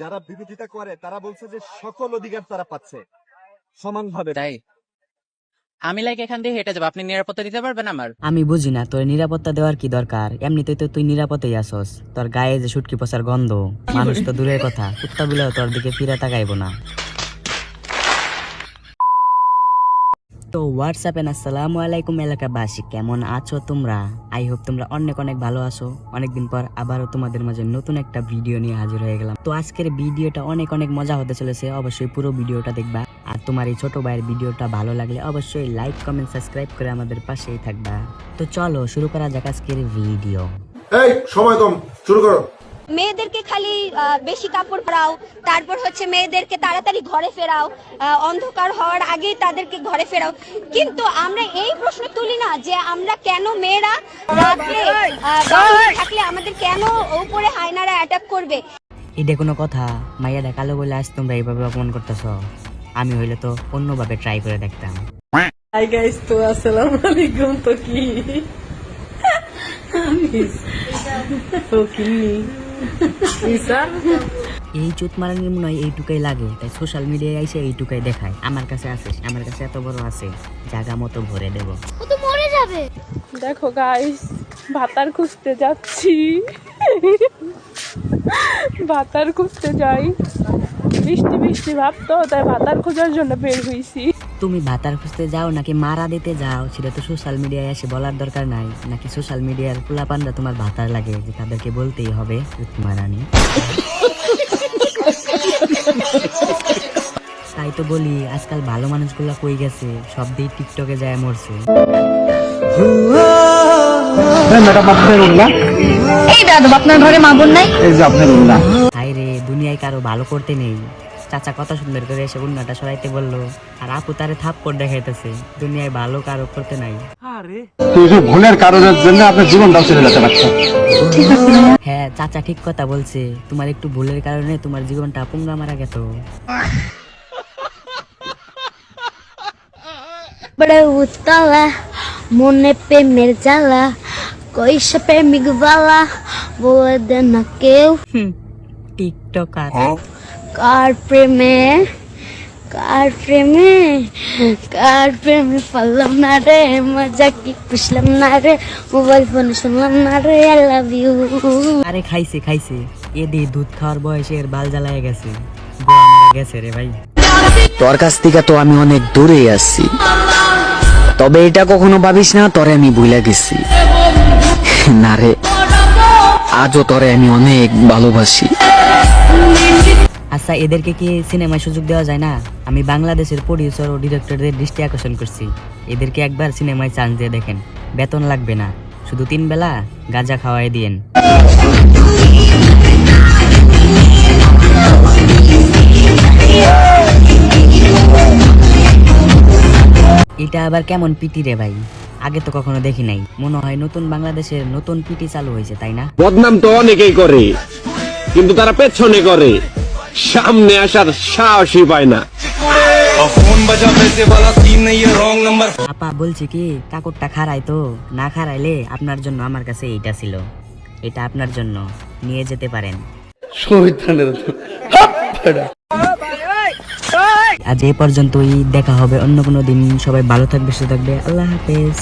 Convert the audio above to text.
যারা বিরোধিতা করে তারা বলছে যে সকল অধিকার তারা পাচ্ছে। সমানভাবে। তাই? আমি লাইক এখান দিয়ে হেঁটে যাব। আপনি নিরাপত্তা দিতে পারবেন আমার? আমি বুঝি না তোর নিরাপত্তা দেওয়ার কি দরকার? এমনিতে তো তুই নিরাপত্তেই আসস। তোর গায়ে যে সুটকি পচার গন্ধ মানুষ তো দূরের কথা। কুত্তাগুলো তোর দিকে ফিরে তাকাইবো না। তো হোয়াটসঅ্যাপে আসসালামু আলাইকুম এলাকাবাসী, কেমন আছো তোমরা? আই হোপ তোমরা অনেক অনেক ভালো আছো। অনেকদিন পর আবারও তোমাদের মাঝে নতুন একটা ভিডিও নিয়ে হাজির হয়ে গেলাম। তো আজকের ভিডিওটা অনেক অনেক মজা হতে চলেছে, অবশ্যই পুরো ভিডিওটা দেখবা। আর তোমার এই ছোট ভাইয়ের ভিডিওটা ভালো লাগলে অবশ্যই লাইক, কমেন্ট, সাবস্ক্রাইব করে আমাদের পাশেই থাকবা। তো চলো শুরু করা যাক আজকের ভিডিও। এই, সময় কম, শুরু করো। মেয়েদেরকে খালি আহ, বেশি কাপড় পরাও তারপর হচ্ছে মেয়েদেরকে তাড়াতাড়ি ঘরে ফেরাও আহ, অন্ধকার হওয়ার আগেই তাদেরকে ঘরে ফেরাও। কিন্তু আমরা এই প্রশ্ন তুলি না যে আমরা কেন মেয়েরা রাত্রে থাকলে আমাদের কেন উপরে হায়নারা অ্যাটাক করবে? এটা কোনো কথা। মাইয়া দেখাল বলে আজ তোমরা এইভাবে অপমান করতেছ। আমি হইলে তো অন্যভাবে ট্রাই করে দেখতাম। হাই গাইস তো আসসালামু আলাইকুম তো কি? আমি এই চুত মারানির মনে হয় এইটুকাই লাগে তাই সোশ্যাল মিডিয়ায় এসে এইটুকাই দেখায়। আমার কাছে আছে আমার কাছে এত বড় আছে জায়গা মতো ভরে দেব। ও তো মরে যাবে। দেখো গাইস ভাতার খুঁজতে যাচ্ছি। ভাতার খুঁজতে যাই। বৃষ্টি বৃষ্টি ভাব তো তাই ভাতার খোঁজার জন্য বের হইছি। তুমি ভাতার খুঁজতে যাও নাকি মারা দিতে যাও? সেটা তো সোশ্যাল মিডিয়ায় এসে বলার দরকার নাই। নাকি সোশ্যাল মিডিয়ার পোলাপানরা তোমার ভাতার লাগে যে তাদেরকে বলতেই হবে মারানি তাই তো বলি আজকাল ভালো মানুষগুলা কই গেছে? সব দিয়ে টিকটকে যায় মরছে। এই দাদু আপনার ঘরে মা বোন নাই? হাই রে দুনিয়ায় কারও ভালো করতে নেই। চাচা কত সুন্দর করে এসে উন্নাটা সরাইতে বলল। আর আপু তারে থাপ করে দেখাইতেছে দুনিয়ায় ভালো কারও করতে নাই। ভুলের কারণের জন্য আপনার জীবনটাও চলে যেতে পারছে হ্যাঁ চাচা ঠিক কথা বলছে। তোমার একটু ভুলের কারণে তোমার জীবনটা পুঙ্গা মারা গেত বড় উতলা মনে প্রেমের জ্বালা কইসে প্রেমিক বালা বলে দে না কেউ। টিকটকার। কার প্রেমে কার প্রেমে কার প্রেমে পারলাম না রে? মজা কি পুষলাম না রে? মোবাইল ফোনে শুনলাম না রে? আই লাভ ইউ আরে খাইছে খাইছে। এ দিয়ে দুধ খাওয়ার বয়সে এর বাল জ্বালায় গেছে। গেছে রে ভাই। তোর কাছ থেকে তো আমি অনেক দূরে আসছি তবে এটা কখনো ভাবিস না তোরে আমি ভুলে গেছি। না রে আজও তোরে আমি অনেক ভালোবাসি। আচ্ছা এদেরকে কি সিনেমায় সুযোগ দেওয়া যায় না? আমি বাংলাদেশের প্রডিউসার ও ডিরেক্টরদের দৃষ্টি আকর্ষণ করছি। এদেরকে একবার সিনেমায় চান্স দিয়ে দেখেন। বেতন লাগবে না। শুধু তিন বেলা গাঁজা খাওয়াই দিয়েন। এটা আবার কেমন পিটি রে ভাই? আগে তো কখনো দেখি নাই। মনে হয় নতুন বাংলাদেশের নতুন পিটি চালু হয়েছে, তাই না? বদনাম তো অনেকেই করে, কিন্তু তারা পেছনে করে। সামনে আসার সাহসই পায় না। আপা বলছি কি কাকুরটা খারাই তো না খারাইলে আপনার জন্য আমার কাছে এইটা ছিল। এটা আপনার জন্য নিয়ে যেতে পারেন। আজ এ পর্যন্তই দেখা হবে অন্য কোনো দিন। সবাই ভালো থাকবে সুস্থ থাকবে। আল্লাহ হাফেজ।